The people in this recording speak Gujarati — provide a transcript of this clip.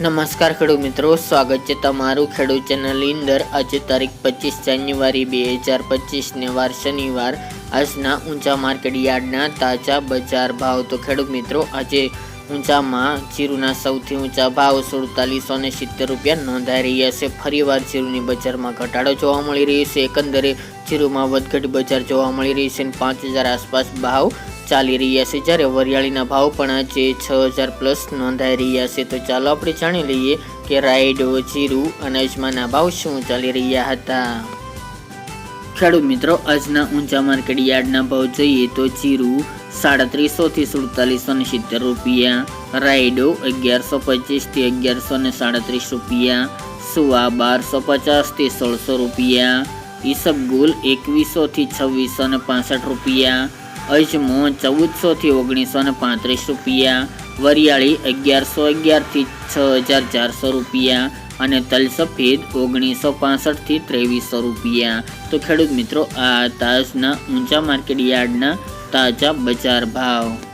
નમસ્કાર ખેડૂત મિત્રો, સ્વાગત છે તમારું ખેડૂત ચેનલની અંદર. આજે તારીખ પચીસ જાન્યુઆરી બે હજાર પચીસને વાર શનિવાર. આજના ઊંચા માર્કેટ યાર્ડના તાજા બજાર ભાવ. તો ખેડૂત મિત્રો, આજે ઊંચામાં જીરુના સૌથી ઊંચા ભાવ સુડતાલીસો ને સિત્તેર રૂપિયા નોંધાઈ રહ્યા છે. ફરીવાર જીરુની બજારમાં ઘટાડો જોવા મળી રહ્યો છે. એકંદરે જીરુમાં વધઘટ બજાર જોવા મળી રહી છે અને પાંચ હજાર આસપાસ ભાવ ચાલી રહ્યા છે. જ્યારે વરિયાળીના ભાવ પણ આજે છ હજાર પ્લસ નોંધાઈ રહ્યા છે. તો ચાલો આપણે જાણી લઈએ કે રાયડો જીરું અને ભાવ શું ચાલી રહ્યા હતા. ખેડૂત મિત્રો, આજના ઊંચા માર્કેટ યાર્ડના ભાવ જોઈએ તો જીરું સાડત્રીસો થી સુડતાલીસો ને સિત્તેર રૂપિયા રાયડો અગિયારસો પચીસથી અગિયારસો ને સાડત્રીસ રૂપિયા, સુવા બારસો પચાસથી સોળસો રૂપિયા ઈસબગુલ એકવીસો થી છવ્વીસો ને પાસઠ રૂપિયા, અજમો ચૌદસો થી ઓગણીસો ને પાંત્રીસ રૂપિયા, વરિયાળી અગિયારસો અગિયારથી છ હજાર ચારસો રૂપિયા અને તલસફેદ ઓગણીસો પાસઠથી ત્રેવીસો રૂપિયા. તો ખેડૂત મિત્રો, આ તાજના ઊંચા માર્કેટ યાર્ડના તાજા બજાર ભાવ.